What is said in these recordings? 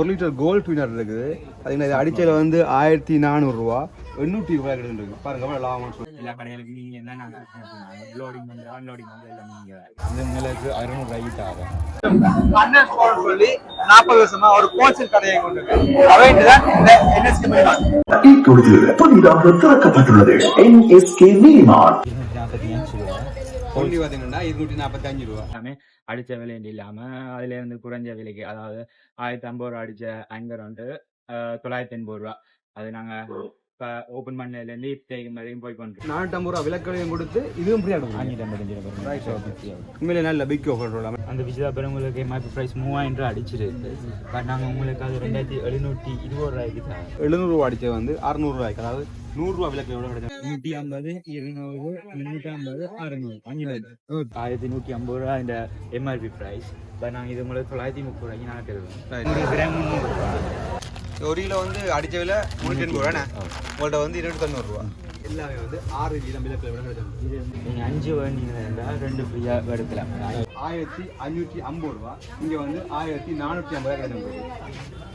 ஒரு litre gold வினர் இருக்குது. அதுக்கு இது அடிச்சதில் வந்து ஆயிரத்தி நானூறுரூவா எண்ணூற்றி ரூபாய் கிட்ட இருக்கு. பாருங்க எவ்வளோ லாபம்னு சொல்லி எல்லா கடைகளுக்கும் நீங்க என்ன லோடிங் வந்து அன்லோடிங் வந்து எல்லாம் நீங்க. இது உங்களுக்கு அறுநூறு ரூபாய்க்கு ஆகும் அண்ணன் சொல்லி நாற்பது வருஷமா ஒரு கோச்சல் கடையை கொண்டு அவைட்டு தான் இந்த என்எஸ்கே இப்பொழுது புதிதாக திறக்கப்பட்டுள்ளது. NSK மினிமார்ட் நாற்பத்தி அஞ்சு கொண்டி பார்த்தீங்கன்னா இருநூற்றி நாற்பத்தஞ்சு ரூபா. எல்லாமே அடிச்ச விலைன்னு இல்லாம அதுல இருந்து குறைஞ்ச விலைக்கு அதாவது ஆயிரத்தி ஐம்பது ரூபா அடிச்ச ஆங்கர் வந்து அஹ், தொள்ளாயிரத்தி எண்பது ரூபா. அது நாங்க இப்ப ஓபன் பண்ணதுல இருந்து இப்போதைக்கு வரைக்கும் போய் கொண்டு நானூற்றம்பது ரூபா விலக்கலையும் கொடுத்து இதுவும் ஃப்ரீயாக கொடுக்கும் அஞ்சூற்றி ஐம்பத்தஞ்சு ரூபா உண்மையிலே நல்ல பிக் சொல்லலாம் அந்த விஜயா பேர் உங்களுக்கு எம்ஆர்பி ப்ரைஸ் மூவாயிரம் ரூபா அடிச்சிருக்கு பட் நாங்கள் உங்களுக்கு அது ரெண்டாயிரத்தி எழுநூற்றி இருபது ரூபாய்க்கு தான் எழுநூறுவா அடிச்சது வந்து அறுநூறுவாய்க்கு அதாவது நூறுரூவா விலக்கு எவ்வளோ கிடைக்கும் நூற்றி ஐம்பது இருநூறு முந்நூற்றி ஐம்பது அறுநூறு. அஞ்சு ஆயிரத்தி நூற்றி ஐம்பது ரூபா இந்த எம்ஆர்பி ப்ரைஸ் பட் நாங்கள் இது உங்களுக்கு தொள்ளாயிரத்தி முப்பது ரூபாய்க்கு கிராம் முந்நூறு ஒரு கிலோ வந்து அடிச்ச விலை முந்நூற்றி எண்பது ரூபாண்ணே. உங்கள்கிட்ட வந்து இருநூற்றி தொண்ணூறுரூவா எல்லாமே வந்து ஆறு வீதம் விலக்கில் விட கிடைக்கும் இது நீங்கள் அஞ்சு வேண்டிங்கன்னா ரெண்டு ஃப்ரீயாக எடுக்கலாம். ஆயிரத்தி அஞ்சூற்றி ஐம்பது ரூபா. இங்கே வந்து ஆயிரத்தி நானூற்றி ஐம்பது கிடைக்கும் ரூபா அடிச்சிருக்கு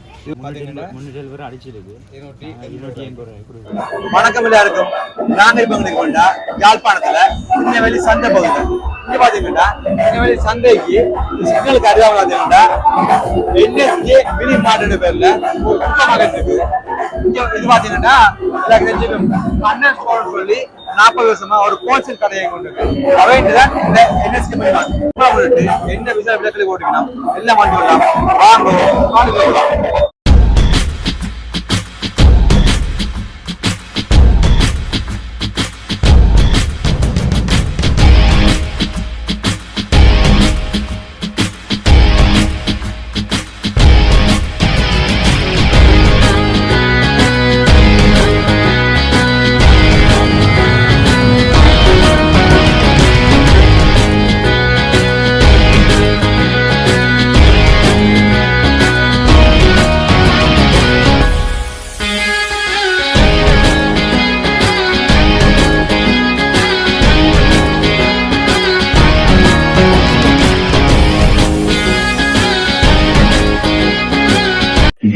வணக்கம் எல்லாருக்கும். நாங்க இப்ப உங்களுக்கு கொண்டா யாழ்ப்பாணத்துல இன்னவெளி சந்தை பகுதியில் இங்க பாத்தீங்கன்னா இன்னவெளி சந்தைக்கு சிக்னலுக்கு அருகாமல் பாத்தீங்கன்னா என்எஸ்கே மினி மார்ட் பேர்ல ஒரு சுத்தமாக இருக்கு. இங்க இது பாத்தீங்கன்னா அண்ணன் ஸ்டோர் சொல்லி நாற்பது வருஷமா ஒரு கோச்சிங் கடையை கொண்டு அவைட்டு இந்த என்எஸ்கே மினி மார்ட் என்ன விசா விளக்கில் போட்டுக்கணும் எல்லாம் வாங்கி விடலாம் வாங்க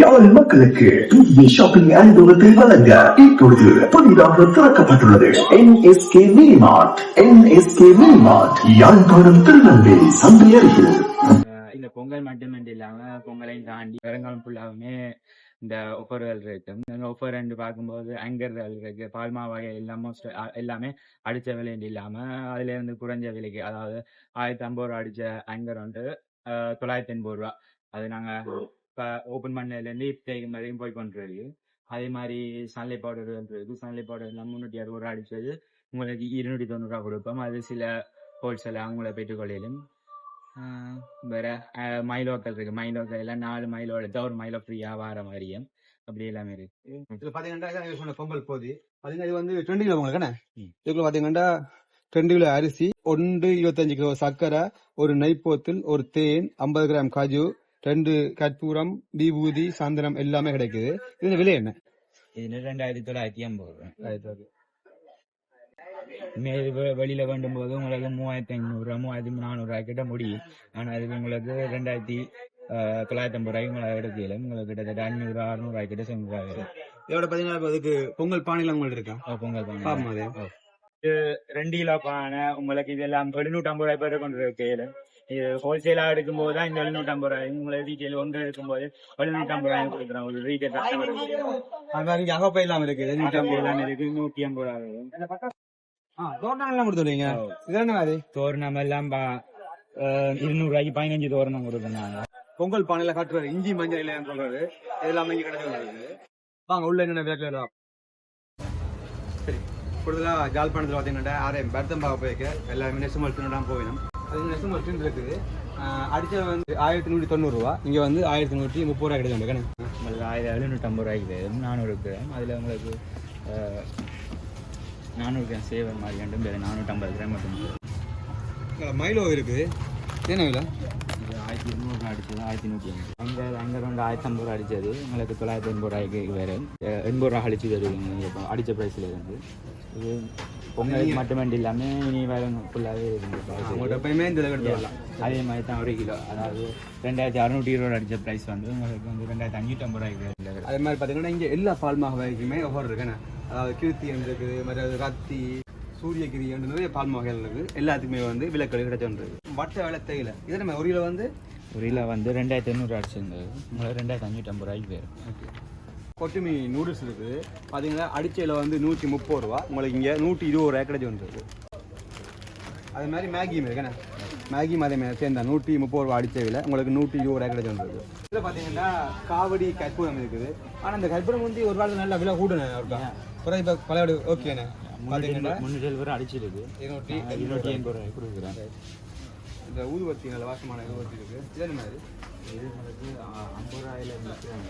அவர் மக்களுக்கு புதிய ஷாப்பிங் அனுபவத்தை வழங்க இப்பொழுது புதிதாக திறக்கப்பட்டுள்ளது. NSK மினிமார்ட் NSK மினிமார்ட் யாழ்ப்பாணம் திருநெல்வேலி சந்தை அருகில் இந்த பொங்கல் மட்டும் இல்லாம பொங்கலையும் தாண்டி வருங்காலம் ஃபுல்லாவுமே இந்த ஒஃபர்கள் இருக்கு இந்த ஒஃபர் ரெண்டு பார்க்கும்போது ஆங்கர்கள் இருக்கு பால்மா வகை எல்லாமே எல்லாமே அடிச்ச விலைன்னு இல்லாம அதுல இருந்து குறைஞ்ச விலைக்கு அதாவது ஆயிரத்தி ஐம்பது ரூபா அடிச்ச ஆங்கர் வந்துட்டு தொள்ளாயிரத்தி எண்பது ரூபா. அது நாங்க இப்ப ஓபன் பண்ணதுல இருந்து இப்போதைக்கு வரைக்கும் போய் கொண்டிருக்கு அதே மாதிரி சன்லை பவுடர் இருக்கு சன்லை பவுடர் எல்லாம் முந்நூற்றி அறுபது ரூபா அடிச்சது. உங்களுக்கு இருநூற்றி தொண்ணூறு ரூபா கொடுப்போம். அது சில ஹோல்சேல் அவங்கள பெற்றுக்கொள்ளையிலும் ஆஹ் வேற ஆஹ் மைலோக்கள் இருக்கு. மைலோக்கள் எல்லாம் நாலு மைலோ எடுத்தா ஒரு மைலோ ஃப்ரீயா வார மாதிரியும் அப்படி எல்லாமே இருக்கு. இதுல பாத்தீங்கன்னா பொங்கல் போதி. பாத்தீங்கன்னா இது வந்து ரெண்டு கிலோ உங்களுக்கு. இதுக்குள்ள பாத்தீங்கன்னா ரெண்டு கிலோ அரிசி ஒன்று இருபத்தஞ்சு கிலோ சர்க்கரை ஒரு நெய்ப்போத்தில் ஒரு தேன் ஐம்பது கிராம் காஜு ரெண்டு கற்பூரம் விபூதி சந்தனம் எல்லாமே கிடைக்குது. இது விலை என்ன? இதுல ரெண்டாயிரத்தி தொள்ளாயிரத்தி ஐம்பது வெ- வெளியில வேண்டும் போது உங்களுக்கு மூவாயிரத்தி ஐநூறு மூவாயிரத்தி நானூறு ரூபாய் கிட்ட முடியும். ஆனா இது உங்களுக்கு ரெண்டாயிரத்தி தொள்ளாயிரத்தி ஐம்பது ரூபாய்க்கு உங்களை எடுக்கல. உங்களுக்கு கிட்டத்தட்ட அஞ்சூறு அறுநூறு ரூபாய் கிட்ட செஞ்சாங்க இதோட பாத்தீங்கன்னா இதுக்கு பொங்கல் பானையில உங்களுக்கு இருக்கா? பொங்கல் பானை. ரெண்டு கிலோ பானை உங்களுக்கு இதெல்லாம் எழுநூற்றம்பது ரூபாய் பேர் கொண்டு இருக்கையில இது ஹோல்சேலா எடுக்கும்போது தான் இந்த எழுநூற்றம்பது ரூபாய் உங்களுக்கு ரீட்டைல் ஒன்று எடுக்கும்போது எழுநூற்றம்பது ரூபாய் கொடுக்குறோம் ஒரு ரீட்டைல் கஸ்டமர் அது மாதிரி அகப்பை இல்லாம இருக்கு. நூற்றி ஐம்பது எல்லாம் இருக்கு. நூற்றி ஐம்பது ரூபாய். தோட்டம் எல்லாம் கொடுத்துருவீங்க ஓ. இது என்ன மாதிரி? தோரணம் எல்லாம் இருநூறு ரூபாய்க்கு பதினஞ்சு தோரணம் கொடுக்குறாங்க பொங்கல் பானையில காட்டுறாரு. இஞ்சி மஞ்சள் இல்லைன்னு சொல்றாரு. இதெல்லாம் இங்க கிடையாது வாங்க உள்ள என்னென்ன வேலை சரி கூடுதலா ஜாழ்ப்பாணத்தில் பார்த்தீங்கன்னா ஆர்எம் பர்தம்பாவை போய்க்க எல்லாருமே நெசுமல் தான் போயிடும் அது நெசுமல் டின் இருக்குது. அடிச்ச வந்து ஆயிரத்தி நூற்றி தொண்ணூறுரூவா இங்கே வந்து ஆயிரத்தி நூற்றி முப்பது ரூபா கிடைக்கும் கணக்கு உங்களுக்கு ஆயிரம் எழுநூற்றம்பது ரூபாய்க்கு வரும் நானூறு கிராம் அதில் உங்களுக்கு நானூறு கிராம் சேவர் மாதிரி ரெண்டும் பேர் நானூற்றம்பது கிராம் மட்டும். மைலோ இருக்குது என்ன விலை? இது ஆயிரத்தி இருநூறு அடிச்சது ஆயிரத்தி நூற்றி ஐம்பது. அங்கே அங்கே ரெண்டு ஆயிரத்தி ஐம்பது ரூபா அடிச்சது. உங்களுக்கு தொள்ளாயிரத்தி எண்பது ரூபாய்க்கு வேறு. எண்பது ரூபா அடிச்சு தருவீங்க அடித்த ப்ரைஸில் இருந்து. இது பொங்கலுக்கு மட்டுமே இல்லாமல் இனி வேறு ஃபுல்லாகவே உங்கள்கிட்ட எப்பயுமே இந்த இதை எடுத்து வரலாம். அதே மாதிரி தான் ஒரு கிலோ. அதாவது ரெண்டாயிரத்தி அறுநூற்றி இருபது அடித்த ப்ரைஸ் வந்து உங்களுக்கு வந்து ரெண்டாயிரத்தி அஞ்சூற்றி ஐம்பது ரூபாய்க்கு அதே மாதிரி பார்த்தீங்கன்னா இங்கே எல்லா பால் மாவு வகைக்குமே ஒவ்வொரு இருக்குண்ணே அதாவது கீர்த்தி இருக்குது மற்ற ரத்தி சூரியகிரி என்று நிறைய பால் வகைகள் இருக்குது எல்லாத்துக்குமே வந்து விலக்கள் கிடைச்சோன்றது வட்ட வேலை தேயிலை. இதே நம்ம ஒரு கிலோ வந்து ஒரு வந்து ரெண்டாயிரத்தி எண்ணூறு அடிச்சிருந்தது. உங்களுக்கு ரெண்டாயிரத்தி அஞ்சூற்றி ஐம்பது ரூபாய்க்கு வேறு கொட்டுமி நூடுல்ஸ் இருக்குது பார்த்தீங்கன்னா அடிச்சையில் வந்து நூற்றி முப்பது ரூபா. உங்களுக்கு இங்கே நூற்றி இருபது ரூபாய் கிடைச்சி வந்துருக்கு அதே மாதிரி மேகியும் இருக்குண்ணே மேகியும் அதே மாதிரி சேர்ந்தா நூற்றி முப்பது ரூபா அடிச்ச விலை. உங்களுக்கு நூற்றி இருபது ரூபாய் கிடைச்சி வந்துருக்கு இதில் பார்த்தீங்கன்னா காவடி கற்பூரம் இருக்குது. ஆனால் இந்த கற்பூரம் வந்து ஒரு காலத்தில் நல்லா விலை கூடுனே இருக்கா அப்புறம் இப்போ பழைய ஓகேண்ணே பார்த்தீங்கன்னா முன்னூற்றி ரூபா அடிச்சிருக்கு. இருநூற்றி இருநூற்றி எண்பது ரூபாய் கொடுக்குறேன். இந்த ஊதுவத்தி நல்ல வாசமான ஊதுவத்தி இருக்குது இதே மாதிரி? இது உங்களுக்கு ஐம்பது ரூபாயில விற்கிறாங்க.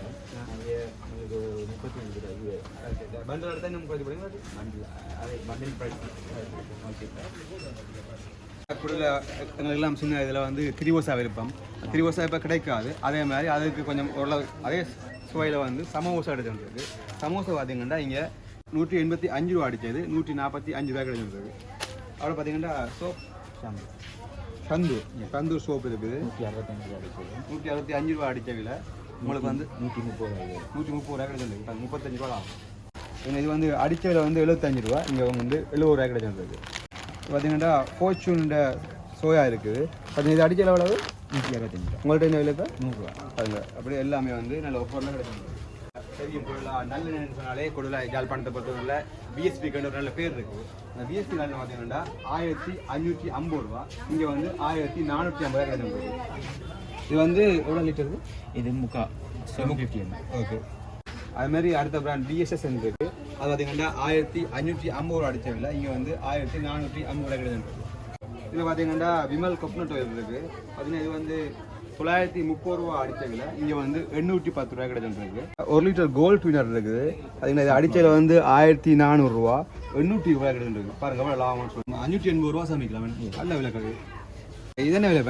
உங்களுக்கு முப்பத்தி அஞ்சு ரூபாய்க்கு பண்டில் எடுத்தால் நம்ம குறைச்சி போடுங்க பண்டில் அது பண்டில் ப்ரைஸ் ஓகே. எங்களுக்கெல்லாம் சின்ன இதில் வந்து திரிவசா விருப்பம். திரிவசா இப்போ கிடைக்காது. அதே மாதிரி அதுக்கு கொஞ்சம் ஓரளவு அதே சுவையில் வந்து சமோசா எடுத்துருக்கு சமோசா பார்த்தீங்கன்னா இங்கே நூற்றி எண்பத்தி அஞ்சு ரூபா அடித்தது நூற்றி நாற்பத்தி அஞ்சு ரூபாய் கிடைச்சிருக்கு அப்புறம் பார்த்தீங்கன்னா சோப். சாம்பல் தந்தூர் தந்தூர் சோப் இருக்குது. நூற்றி அறுபத்தஞ்சு ரூபா அடிச்சது நூற்றி அறுபத்தி அஞ்சு ரூபா அடித்த விலை. உங்களுக்கு வந்து நூற்றி முப்பது ரூபாய் நூற்றி முப்பது ரூபாய் கிடைச்சிருக்கு அது முப்பத்தஞ்சு ரூபா ஆகும். இது வந்து அடித்த விலை வந்து எழுபத்தஞ்சு ரூபா இங்கே வந்து எழுபது ரூபாய் கிடைச்சிருக்கு பார்த்தீங்கன்னா ஃபோர்ச்சூன்ட சோயா இருக்குது. அது இது அடித்த எவ்வளவு? நூற்றி அறுபத்தஞ்சு ரூபா உங்கள்கிட்ட என்ன விலை இப்போ? நூறுரூவா அதுங்க அப்படியே எல்லாமே வந்து நல்ல ஒஃபர்லாம் கிடைக்கும். தெரியும் பொருளா நல்ல நேரம் சொன்னாலே கொடுல ஜாழ்ப்பாணத்தை பொறுத்தவரை பிஎஸ்பி கண்டு ஒரு நல்ல பேர் இருக்குது அந்த பிஎஸ்பி நல்ல பார்த்தீங்கன்னா ஆயிரத்தி அஞ்சூற்றி ஐம்பது ரூபா. இங்கே வந்து ஆயிரத்தி நானூற்றி ஐம்பது ரூபாய் கிடைக்கும் இது வந்து எவ்வளோ லிட்டர் இது? முக்கா. Seven fifty okay. அது மாதிரி அடுத்த பிராண்ட் பிஎஸ்எஸ் இருக்கு. அது பார்த்தீங்கன்னா ஆயிரத்தி அஞ்சூற்றி ஐம்பது ரூபா அடிச்சவில்லை இங்கே வந்து ஆயிரத்தி நானூற்றி ஐம்பது ரூபாய் கிடையாது இதில் பார்த்தீங்கன்னா விமல் கொப்னட் ஆயில் இருக்கு. பார்த்தீங்கன்னா இது வந்து தொள்ளாயிரத்தி முப்பது ரூபா அடிச்சவில்லை இங்கே வந்து எண்ணூற்றி பத்து ரூபாய் கிடைச்சிருக்கு ஒரு லிட்டர் கோல்ட் வினர் இருக்குது. பார்த்தீங்கன்னா இது அடிச்சதில் வந்து ஆயிரத்தி நானூறுரூவா எண்ணூற்றி ரூபாய் கிடைச்சிருக்கு பாருங்க எவ்வளோ லாபம்னு சொல்லுங்க அஞ்சூற்றி எண்பது ரூபா சமைக்கலாம் நல்ல விலை கிடையாது இது என்ன விலை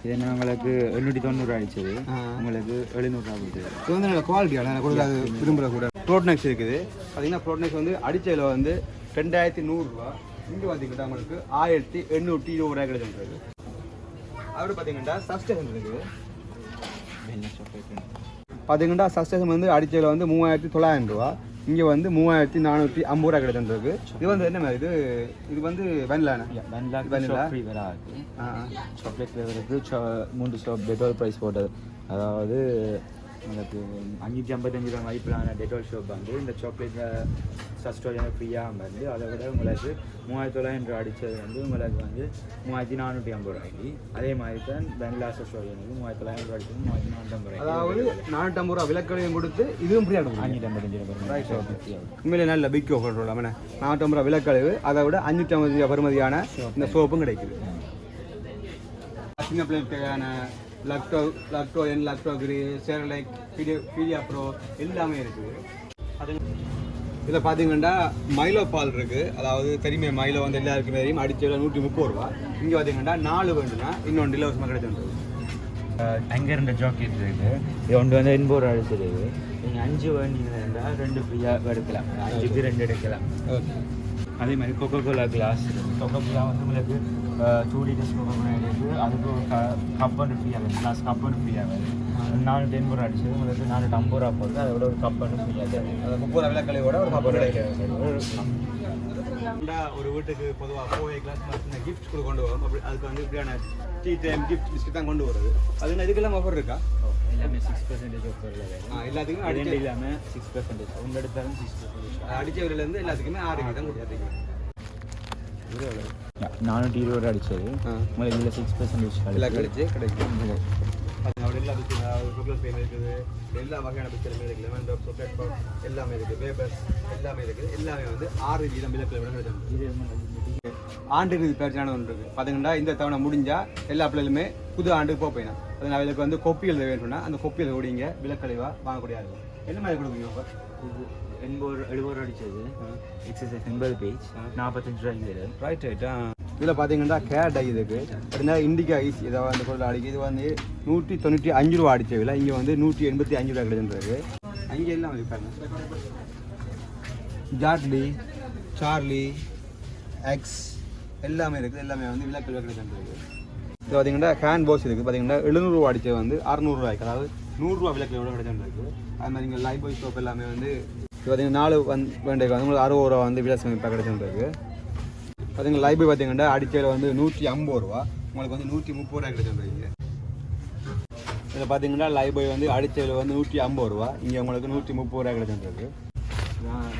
இது என்ன உங்களுக்கு எண்ணூற்றி தொண்ணூறு அடிச்சது. உங்களுக்கு எழுநூறுவா கொடுத்தது. இது வந்து நல்ல குவாலிட்டியான எனக்கு கூட அது விரும்புகிற கூட. ப்ரோட்னெக்ஸ் இருக்குது. பார்த்தீங்கன்னா ப்ரோட்னெக்ஸ் வந்து அடிச்சதில் வந்து ரெண்டாயிரத்தி நூறுரூவா இங்கே பார்த்தீங்கன்னா உங்களுக்கு ஆயிரத்தி எண்ணூற்றி இருபது ரூபாய் கிடைச்சிருக்கு அப்படி பார்த்தீங்கன்னா சஸ்டேஷன் இருக்குது பார்த்தீங்கன்னா சஸ்டேஷன் வந்து அடிச்சதில் வந்து மூவாயிரத்தி தொள்ளாயிரம் ரூபா. இங்கே வந்து மூவாயிரத்தி நானூற்றி ஐம்பது ரூபா கிடைச்சிருக்கு இது வந்து என்ன இது இது வந்து வெண்லான வெண்ணிலா Vanilla. ஃப்ரீ வேற இருக்கு ஆ சாக்லேட் ஃப்ளேவருக்கு சா மூன்று ஸ்டாப் டெட்டால் ப்ரைஸ் போட்டது. அதாவது உங்களுக்கு அஞ்சூற்றி ஐம்பத்தஞ்சு ரூபா மதிப்பிலான டெட்டால் ஷாப் வந்து இந்த சாக்லேட் சஸ்டோஜனை ஃப்ரீயாக வந்து அதை விட உங்களுக்கு மூவாயிரத்தி தொள்ளாயிரம் ரூபா அடித்தது வந்து உங்களுக்கு வந்து மூவாயிரத்தி நானூற்றி ஐம்பது ரூபாய்க்கு அதே மாதிரி தான் வெண்ணிலா சஸ்டோஜனுக்கு மூவாயிரத்தி தொள்ளாயிரம் ரூபா அடிச்சது மூவாயிரத்தி நானூற்றி ஐம்பது அதாவது ரூபாய்க்கு நானூற்றம்பது ரூபா விலக்கலையும் கொடுத்து இதுவும் ஃப்ரீயாக அஞ்சூற்றி ஐம்பத்தஞ்சு ரூபாய் உண்மையிலே நல்ல பிக் ஆஃபர் சொல்லலாம் என்ன நானூற்றம்பது ரூபா விலக்கழிவு அதை விட அஞ்சூற்றி ஐம்பது ரூபா பெறுமதியான இந்த சோப்பும் கிடைக்குது. சின்ன பிள்ளைகளுக்கு தேவையான லக்டோ லக்டோ என் லக்டோ கிரி சேரலைக் பீடியோ பீடியா ப்ரோ எல்லாமே இருக்குது. அது இதில் பார்த்தீங்கன்னா மைலோ பால் இருக்குது அதாவது தெரியுமே மைலோ வந்து எல்லாருக்குமே தெரியும். அடிச்சதில் நூற்றி முப்பது ரூபா. இங்கே பார்த்தீங்கன்னா நாலு வேண்டும்னா இன்னொன்று இலவசமாக கிடைச்சிருந்தது அங்கே இருந்த ஜாக்கெட் இருக்கு இது. ஒன்று வந்து எண்பது ரூபா அடிச்சிருக்கு நீங்கள் அஞ்சு வேண்டிங்கன்னா ரெண்டு ஃப்ரீயாக எடுக்கலாம். அஞ்சுக்கு ரெண்டு எடுக்கலாம். ஓகே அதே மாதிரி Coca Cola glass Coca Cola வந்து உங்களுக்கு டூ லிட்டர்ஸ் கொக்கோ கோலா இருக்குது அதுக்கு ஒரு கப் ஒன்று ஃப்ரீயாக வருது கிளாஸ் கப் ஒன்று ஃப்ரீயாக வருது நானூற்றி எண்பது ரூபா அடிச்சது. உங்களுக்கு நானூற்றி ஐம்பது ரூபா போகுது அதோட ஒரு கப் ஒன்று ஃப்ரீயாக தருது அது முப்பது ரூபா விலக்கழிவோட ஒரு கிடைக்கும். கிடைக்கும் ஒரு வீட்டுக்கு பொதுவாக ஃபோர் கிளாஸ் சின்ன கிஃப்ட் கூட கொண்டு வரும். அப்படி அதுக்கு வந்து இப்படியான டீ டைம் கிஃப்ட் பிஸ்கட் தான் கொண்டு வருது அது இதுக்கெல்லாம் ஆஃபர் இருக்கா? எல்லாமே சிக்ஸ் பர்சன்டேஜ் ஆஃபரில் வேறு ஆ, எல்லாத்துக்குமே அடிச்ச இல்லாமல் சிக்ஸ் பர்சன்டேஜ் உங்கள் எடுத்தாலும் சிக்ஸ் பர்சன்டேஜ் அடிச்ச விலையிலேருந்து எல்லாத்துக்குமே ஆறு வீதம் கொடுத்துருக்கீங்க. நானூற்றி இருபது ரூபா அடிச்சது. உங்களுக்கு இதில் சிக்ஸ் பர்சன்டேஜ் எல்லாம் கழிச்சு கிடைக்கும். எல்லா சாக்லேட் பேன் இருக்குது. எல்லா வகையான பிஸ்கட்டுமே இருக்குது. லெமன் டாப் சாக்லேட் பாப் எல்லாமே இருக்குது. பேப்பர்ஸ் எல்லாமே இருக்குது. எல்லாமே வந்து ஆறு வீதம் விலக்கில் விட கிடைக்கும் இது ஆண்டு இறுதி பேர்ச்சியான ஒன்று இருக்குது. பார்த்தீங்கன்னா இந்த தவணை முடிஞ்சா எல்லா பிள்ளைகளுமே புது ஆண்டுக்கு போக போயிடும் அது நான் இதுக்கு வந்து கொப்பி எழுத வேணும்னா அந்த கொப்பி எழுத ஓடிங்க. விலக்கழிவாக வாங்கக்கூடிய ஆள் என்ன மாதிரி கொடுக்குறீங்க offer? எண்பது எழுபது ரூபா அடிச்சது எக்ஸசைஸ் எண்பது பேஜ் நாற்பத்தஞ்சு ரூபாய்க்கு வரும் ரைட் இதில் பார்த்தீங்கன்னா கேரட் ஐ இதுக்கு அப்படின்னா இண்டிகா ஐஸ் இதை வந்து கூட அடிக்கு இது வந்து நூற்றி தொண்ணூற்றி அஞ்சு ரூபா அடிச்ச விலை இங்கே வந்து நூற்றி எண்பத்தி அஞ்சு ரூபா கிடைச்சிருக்கு அங்கே எல்லாம் இருக்காங்க ஜாட்லி சார்லி எக்ஸ் எல்லாமே இருக்குது எல்லாமே வந்து கிலோ கிடைச்சிருக்கு இது பார்த்தீங்கன்னா ஃபேன் போஸ் இருக்குது பார்த்தீங்கன்னா எழுநூறுவா அடிச்சது வந்து அறநூறுவாய்க்கு அதாவது நூறுரூவா விலை கிலோ கிடைச்சிருக்கு அது மாதிரி இங்கே லைஃப் பாய் சோப் எல்லாமே வந்து இப்போ பார்த்தீங்கன்னா நாலு வந்து வந்து உங்களுக்கு அறுபது ரூபா வந்து விலை இப்போ கிடைச்சிருக்கு பார்த்தீங்கன்னா லைப்ரரி பார்த்தீங்கன்னா அடிச்சதில் வந்து நூற்றி ஐம்பது ரூபா. உங்களுக்கு வந்து நூற்றி முப்பது ரூபா கிடைச்சிருக்கு இதில் பார்த்தீங்கன்னா லைப்ரரி வந்து அடிச்சதில் வந்து நூற்றி ஐம்பது ரூபா. இங்கே உங்களுக்கு நூற்றி முப்பது ரூபா கிடைச்சிருக்கு.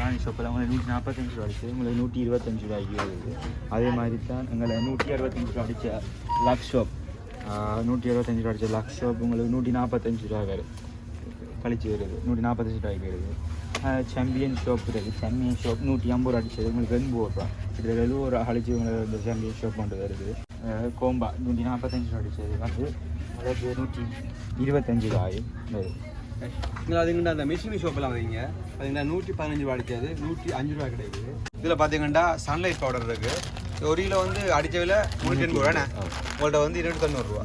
ராணி ஷாப்பில் உங்களுக்கு நூற்றி நாற்பத்தஞ்சு ரூபா அடிச்சு உங்களுக்கு நூற்றி இருபத்தஞ்சு ரூபாய்க்கு வருது. அதே மாதிரி தான் எங்களை நூற்றி அறுபத்தஞ்சு ரூபா அடித்த லக் ஷாப் நூற்றி அறுபத்தஞ்சு ரூபா அடித்த லக் ஷாப் உங்களுக்கு நூற்றி நாற்பத்தஞ்சு ரூபா வருது கழிச்சு வருது. நூற்றி நாற்பத்தஞ்சு ரூபாய்க்கு வருது. சாம்பியன் ஷாப் இருக்குது சாம்பியன் ஷாப் நூற்றி ஐம்பது ரூபா அடிச்சது உங்களுக்கு எண்பது ரூபா எழுபது ரூபா அழிச்சு உங்களுக்கு இந்த சாம்பியன் ஷாப் கொண்டு வருது கோம்பா நூற்றி நாற்பத்தஞ்சு ரூபா அடிச்சது வந்து உங்களுக்கு நூற்றி இருபத்தஞ்சு ரூபாய் வருது இங்கே பார்த்தீங்கன்னா அந்த மிஷினி ஷாப்பெல்லாம் வைங்க பார்த்தீங்கன்னா நூற்றி பதினஞ்சு ரூபா அடிச்சது நூற்றி அஞ்சு ரூபா கிடைக்குது இதில் பார்த்தீங்கன்னா சன்லைட் பவுடர் இருக்குது ஒரு கிலோ வந்து அடிச்ச விலை முந்நூற்றி எண்பது ரூபாண்ணே உங்கள்கிட்ட வந்து இருநூற்றி தொண்ணூறுரூவா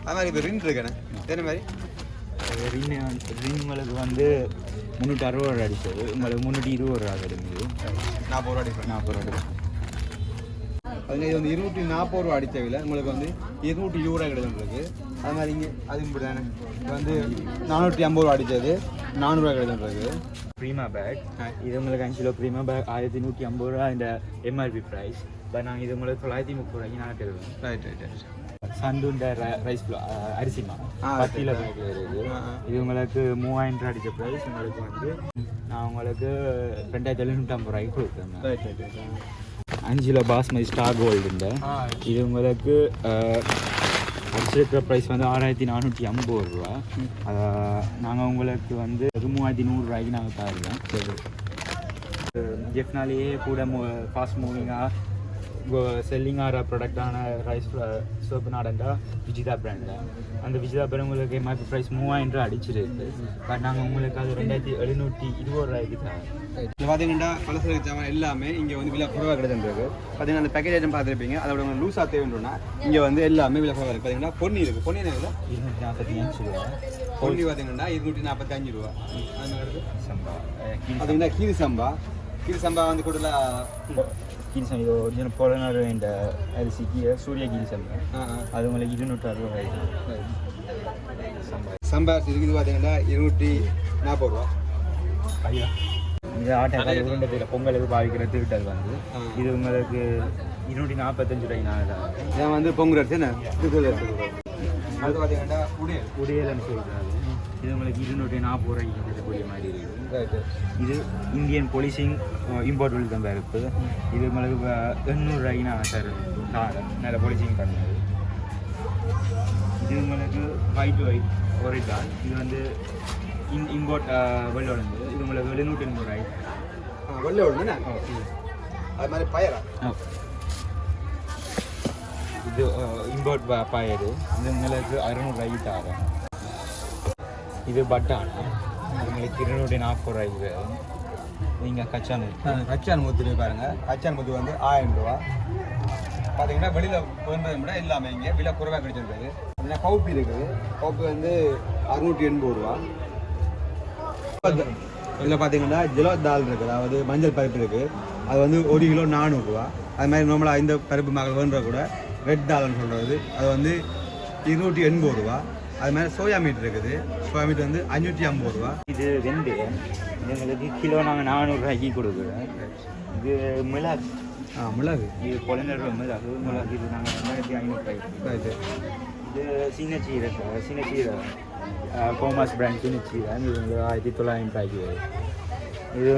அது மாதிரி இப்போ ரின் இருக்குண்ணே இதே மாதிரி ரின் ரின் உங்களுக்கு வந்து முந்நூற்றி அறுபது ரூபா அடிச்சது உங்களுக்கு முந்நூற்றி இருபது ரூபா கிடைக்குது நாற்பது ரூபா அடிப்பேன் நாற்பது ரூபா அதுங்க இது வந்து இருநூற்றி நாற்பது ரூபா அடித்த விலை. உங்களுக்கு வந்து இருநூற்றி இருபது ரூபா கிடைச்சிருக்கு அது மாதிரி இங்கே அது இப்படி தானே வந்து நானூற்றி ஐம்பது ரூபா அடித்தது. நானூறுரூவா கிடைச்சிருக்கு ப்ரீமா பேக் இது உங்களுக்கு அஞ்சு கிலோ ப்ரீமா பேக் ஆயிரத்தி நூற்றி ஐம்பது ரூபா இந்த எம்ஆர்பி ப்ரைஸ் பட் நாங்கள் இது உங்களுக்கு தொள்ளாயிரத்தி முப்பது ரூபாய்க்கு நான் தருவேன். ரைட் ரைட் ரைட் சண்டுண்ட ரைஸ் அரிசிமா ஆ, பத்தியில் பேக் வருது ஆ, ஆ. இது உங்களுக்கு மூவாயிரம் ரூபா அடித்த ப்ரைஸ் உங்களுக்கு வந்து நான் உங்களுக்கு ரெண்டாயிரத்தி எழுநூற்றி ஐம்பது ரூபாய்க்கு கொடுக்குறேன் ரைட் அஞ்சு கிலோ பாஸ்மதி ஸ்டார் கோல்டுண்ட ஆ இது உங்களுக்கு அடிச்சிருக்கிற ப்ரைஸ் வந்து ஆறாயிரத்தி நானூற்றி ஐம்பது ரூபா. நாங்கள் உங்களுக்கு வந்து அது மூவாயிரத்தி நூறுரூவாய்க்கு நாங்கள் தருவோம். ஜெஃப்னாலேயே கூட ஃபாஸ்ட் மூவிங்காக செல்லிங் ஆகிற ப்ராடக்டான ரைஸ் சோப்பு நாடண்டா விஜிதா பிராண்டில் அந்த விஜிதா பிராண்ட் உங்களுக்கு எம்ஆர்பி ப்ரைஸ் மூவாயிரம் ரூபா அடிச்சிருக்கு பட் நாங்கள் உங்களுக்கு அது ரெண்டாயிரத்தி எழுநூற்றி இருபது ரூபாய்க்கு இது பார்த்தீங்கன்னா பலசரக்கு சாமான் எல்லாமே இங்கே வந்து விலை குறைவாக கிடைச்சிருக்கு பார்த்தீங்கன்னா அந்த பேக்கேஜ் ஐட்டம் பார்த்துருப்பீங்க. அதோட உங்களுக்கு லூஸாக தேவைன்னா இங்கே வந்து எல்லாமே விலை குறைவாக இருக்குது பார்த்தீங்கன்னா பொன்னி இருக்குது பொன்னி என்ன இருநூற்றி நாற்பத்தி அஞ்சு ரூபா. பொன்னி பார்த்தீங்கன்னா இருநூற்றி நாற்பத்தி அஞ்சு ரூபா. அது இருக்கு. சம்பா. கீழ் பார்த்தீங்கன்னா கீரி சம்பா. கீரி சம்பா வந்து கூட கீழ் சம்பா இது ஒரிஜினல் புலனாறு என்ற அரிசிக்கு சூரிய கீழ் சம்பா அது உங்களுக்கு இருநூற்றி அறுபது ரூபாய் சம்பா சம்பா அரிசி இருக்குது இது பார்த்தீங்கன்னா இருநூற்றி நாற்பது ரூபா. ஐயா. இது ஆட்டக்கால் உருண்டை பேர் பொங்கலுக்கு பாவிக்கிற திருட்டல் வந்து. இது உங்களுக்கு இருநூற்றி நாற்பத்தஞ்சு ரூபாய் நான் இதான் வந்து பொங்கல் அரிசி என்ன? அது பார்த்தீங்கன்னா உடையல். உடையலன்னு சொல்கிறாரு இது உங்களுக்கு இருநூற்றி நாற்பது ரூபாய்க்கு கிடைக்கக்கூடிய மாதிரி இருக்குது இது இந்தியன் போலீசிங் இம்போர்ட் தான் இருக்குது இது உங்களுக்கு எண்ணூறுரூவாய்க்கு நான் சார் தாரேன் நல்ல போலீசிங் பண்ணது இது உங்களுக்கு ஒயிட் ஒயிட் ஒரு தான் இது வந்து இன் இம்போர்ட் வெள்ளோடந்து இது உங்களுக்கு எழுநூற்றி எண்பது ரூபாய் ஆ வெள்ளை ஒன்று என்ன அது மாதிரி பயரா இது இம்போர்ட் பாயரு இது உங்களுக்கு அறுநூறுவாய்க்கு தாரேன் இது பட்டானா உங்களுக்கு இருநூற்றி நாற்பது ரூபாய்க்கு நீங்கள் கச்சான் கச்சான் முத்து பாருங்கள் கச்சான் முத்து வந்து ஆயிரம் ரூபா. பார்த்தீங்கன்னா வெளியில் வேண்டதை விட இல்லாமல் இங்கே விலை குறைவாக கிடைச்சிருக்காது அப்படின்னா கவுப்பி இருக்குது. கவுப்பி வந்து அறுநூற்றி எண்பது ரூபா. இதில் பார்த்தீங்கன்னா ஜிலோ தால் இருக்குது. அதாவது மஞ்சள் பருப்பு இருக்குது அது வந்து ஒரு கிலோ நானூறுரூவா அது மாதிரி நார்மலாக இந்த பருப்பு மகள் வேண்ட கூட ரெட் தால்னு சொல்கிறது அது வந்து இருநூற்றி எண்பது ரூபா. அது மாதிரி சோயா மீட் இருக்குது. சோயா மீட் வந்து அஞ்சூற்றி ஐம்பது ரூபா. இது இது எங்களுக்கு கிலோ நாங்கள் நானூறுரூவாய்க்கு கொடுக்குறோம். இது மிளகு. ஆ மிளகு. இது குழந்தைற மிளகு. மிளகு. இது நாங்கள் ரெண்டாயிரத்தி ஐநூறுரூவாய்க்கு இது சின்ன சீரை சார் சின்ன சீரை கோமாஸ் பிராண்ட் சின்ன சீரை இது உங்களுக்கு ஆயிரத்தி தொள்ளாயிரம் ரூபாய்க்கு வரும். இது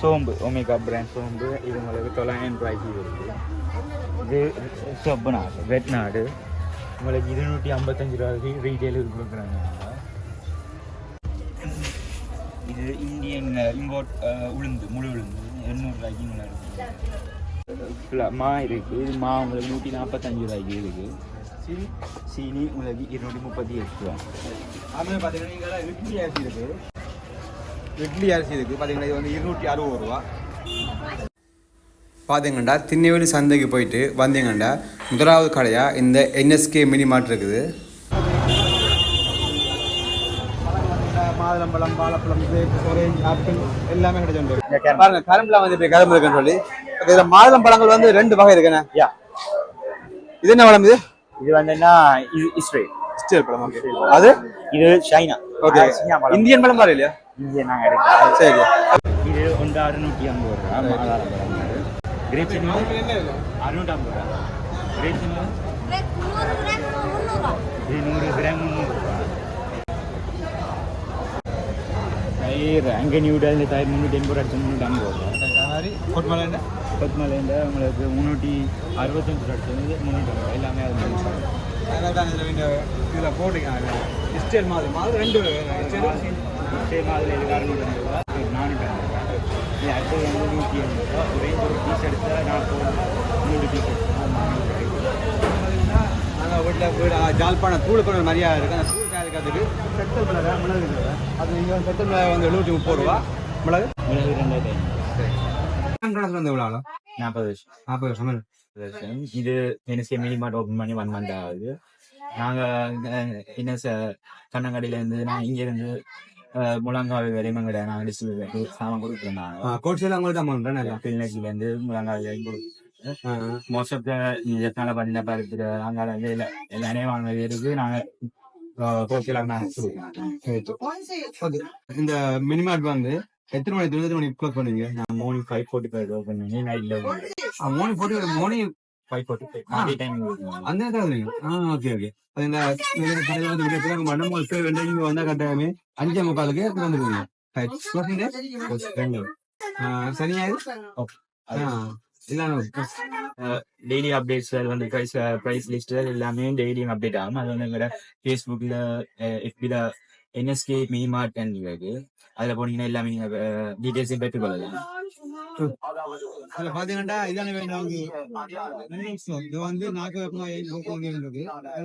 சோம்பு ஒமேகா பிராண்ட் சோம்பு. இது உங்களுக்கு தொள்ளாயிரம் ரூபாய்க்கு வருது இது சொப்பு நாடு. ரெட் நாடு. உங்களுக்கு இருநூற்றி ஐம்பத்தஞ்சு ரூபாய்க்கு ரீட்டெயிலுக்கு கொடுக்குறாங்க. இது இந்தியன் இம்போர்ட் உளுந்து முழு உளுந்து. எண்ணூறுரூவாய்க்கு உங்களுக்கு மா இருக்குது இது மா உங்களுக்கு நூற்றி நாற்பத்தஞ்சு ரூபாய்க்கு இருக்குது சீனி? சீனி உங்களுக்கு இருநூற்றி முப்பத்தி எட்டு ரூபா. அதுமாதிரி பார்த்தீங்கன்னா இட்லி அரிசி இருக்குது இட்லி அரிசி இருக்குது பார்த்தீங்கன்னா இது வந்து இருநூற்றி அறுபது ரூபா. பார்த்தீங்கண்டா திண்ணவேலி சந்தைக்கு போயிட்டு வந்தீங்கண்டா முதலாவது கடையாக இந்த என்எஸ்கே மினி மார்ட் இருக்குது. மாதுளம்பழம் வாழைப்பழம் ஆரஞ்சு ஆப்பிள் எல்லாமே கிடைச்சு பாருங்க கரும்புலாம் வந்து இப்படி கரும்பு இருக்குன்னு சொல்லி. இதுல மாதுளம் பழங்கள் வந்து ரெண்டு வகை இருக்குண்ணே. யா. இது என்ன பழம் இது? இது வந்துன்னா இது இஸ்ரேல். ஸ்டீல் பழம் ஓகே அது? இது சைனா. ஓகே இந்தியன் பழம் மாதிரி இல்லையா? இங்கே நாங்கள் சரி. இது ஒன்று அறுநூற்றி ஐம்பது ரூபா மாதாளம் பழம் கிரேப்ஸ் அறுநூற்றி ரூபா நூறு கிராம் முந்நூறுவா இது நூறு கிராம் முந்நூறுரூவா தயிர் அங்கே நியூடல் தயிர் முந்நூற்றி எண்பது ரூபா அடிச்சு முந்நூற்றி ஐம்பது ரூபா மாதிரி உங்களுக்கு முந்நூற்றி அறுபத்தஞ்சு ரூபா அடிச்சது முந்நூற்றி ஐம்பது எல்லாமே அது மாதிரி இதுல போட்டுக்காங்க ஸ்டீல் மாதிரி மாதிரி ரெண்டு இது அறுநூற்றி ஐம்பது ரூபா இது நானூற்றி ஐம்பது ரூபா இது அடுத்தது வந்து நூற்றி ரூபா ஒரே ஒரு பீஸ் எடுத்தால் நாற்பது மூணு பீஸ் எடுத்தால் நாங்கள் வீட்டில் வீடு ஜாழ்ப்பாணம் தூள் கொண்டு நிறையா இருக்குது அந்த தூள் தயாரிக்கிறதுக்கு செத்தல் மிளகா மிளகு இருக்குது அது இங்கே செத்தல் மிளகா வந்து எழுபத்தி முப்பது ரூபா. மிளகு? மிளகு ரெண்டாயிரத்தி ஐநூறு. வந்து எவ்வளோ ஆகும் நாற்பது வருஷம். நாற்பது வருஷம்? வருஷம். இது மினி மார்ட் ஓப்பன் பண்ணி ஒன் மந்த் ஆகுது. நாங்கள் என்ன கண்ணங்கடையில இருந்து நான் இங்க இருந்து அஹ், முழங்கால் வரையும் எங்கட நாங்கள் டிஸ்ட்ரிபியூட் சாமான் நாங்கள் கோட்ஸில் அவங்கள்ட்ட அமௌண்ட் நிறையா கிளிநொச்சில இருந்து முழங்கால் வரையும் மோஸ்ட் ஆஃப் த எத்தனால பண்ண பருத்து அங்கால வந்து எல்லா எல்லாமே வாங்கினது இருக்கு இந்த மினிமார்ட் வந்து எத்தனை மணி எத்தனை மணி க்ளோஸ் பண்ணுவீங்க நான் மார்னிங் ஃபைவ் ஃபோர்ட்டி ஃபைவ் மூணு ஃபைவ் ஃபோர்ட்டி மார்னிங் அஞ்சே முக்காலுக்கு இல்லை டெய்லி அப்டேட்ஸ் வந்து ப்ரைஸ் ப்ரைஸ் லிஸ்ட் எல்லாமே டெய்லியும் அப்டேட் ஆகும் அது வந்து எங்களோட ஃபேஸ்புக்கில் எஃபில என்எஸ்கே மீ மார்ட் இருக்கு அதில் போனீங்கன்னா எல்லாமே நீங்கள் டீட்டெயில்ஸையும் பெற்றுக்கொள்ளலாம். அதுல பாத்தீங்கன்னா இதான வேண்டாம் இது வந்து நாக்கு வெப்பமா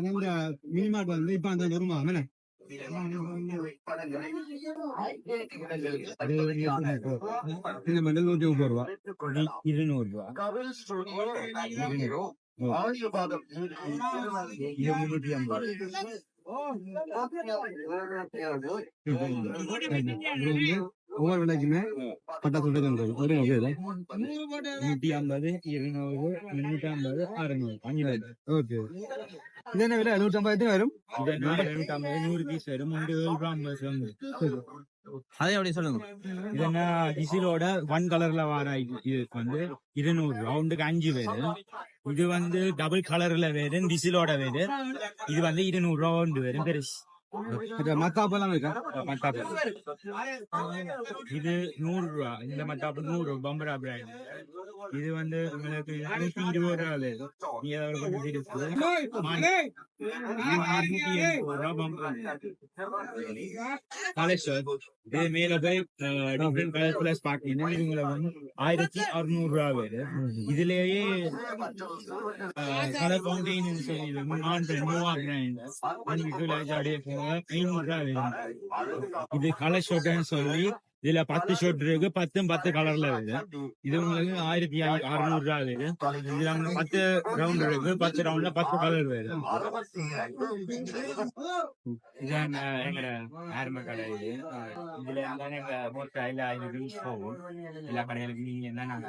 வந்து மினிமார்ட் வந்து இப்ப அந்த வருமா என்ன? இந்த மெடல் நூற்றி முப்பது ரூபா. இருநூறுவா. இது முந்நூற்றி ஐம்பது ஒவ்வொரு விலைக்குமே பட்டாசு ஒரு ஓகே நூற்றி ஐம்பது இருநூறு முந்நூற்றி ஐம்பது அறுநூறு. அஞ்சு ஓகே. இது என்ன விலை நூற்றி ஐம்பது வரும் ஐம்பது நூறு பீஸ் வரும். ஏழு ரூபா ஐம்பது வந்து. அதே அப்படி சொல்லுங்க? இது என்ன டிசிலோட ஒன் கலர்ல வர இது இதுக்கு வந்து இருநூறு. ரவுண்டுக்கு அஞ்சு பேரு. இது வந்து டபுள் கலர்ல வேறு டிசிலோட வேறு. இது வந்து இருநூறு வந்து வரும். பெருசு. மத்தாப்பு எல்லாம் இருக்கா மத்தாப்பு இது நூறு ரூபா இந்த மத்தாப்பு நூறு ரூபா பம்பரா பிராண்ட் இது வந்து உங்களுக்கு நூத்தி இருபது ரூபா கலெக்ஷன் இது மேல போய் டிஃப்ரெண்ட் கலர் பிளஸ் பாத்தீங்கன்னா இவங்களை வந்து ஆயிரத்தி அறுநூறு ரூபா வேறு இதுலயே கலர் ஃபவுண்டெயின் சொல்லி நான் மூவா பிராண்ட் அப்படியே போக ஐநூறு ரூபா வேணும் இது கலர் சொல்லி இதுல பத்து ஷர்ட் இருக்கு பத்தும் பத்து கலர்ல வருது இது உங்களுக்கு ஆயிரத்தி அறுநூறு ரூபா வருது இதுல பத்து ரவுண்ட் இருக்கு பத்து ரவுண்ட்ல பத்து கலர் வருது இதான் எங்கட ஆரம்ப கடை இது? இதுல எங்க மோஸ்ட் எல்லா இதுக்கும் போகும். எல்லா கடைகளுக்கும் நீங்க என்ன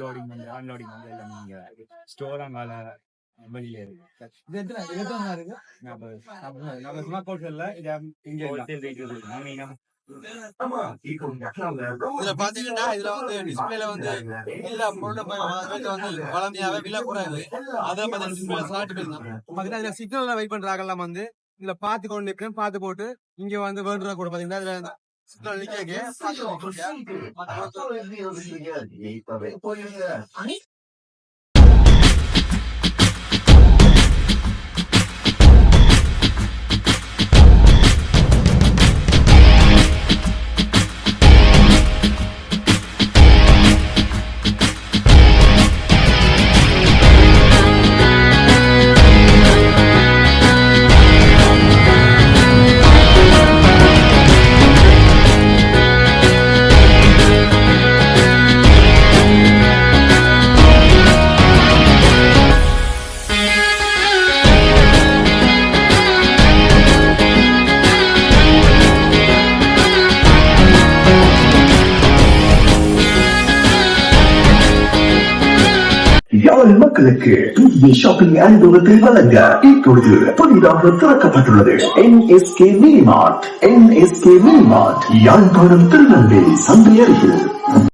லோடிங் வந்து அன்லோடிங் வந்து எல்லாம் நீங்க ஸ்டோர் அங்கால வெளியில இருக்கு. இது எத்தனை இருக்கு? நம்ம இங்க இதுல பாத்தீங்கன்னா இதுல வந்து டிஸ்பிளேல வந்து எல்லா பொருளும் வந்து பாத்தீங்கன்னா இதுல சிக்னல்ல வெயிட் பண்றாங்கலாம் வந்து இதுல பாத்து கொண்டு நிற்கிறேன் பாத்து போட்டு இங்க வந்து வேண்டுறா கூட பாத்தீங்கன்னா இதுல சிக்னல் நிக்க மக்களுக்கு புதிய ஷாப்பிங் அனுபவத்தை வழங்க இப்பொழுது புதிதாக திறக்கப்பட்டுள்ளது. NSK minimart NSK minimart Yazhpanam Tirunelveli சந்தை அருகில்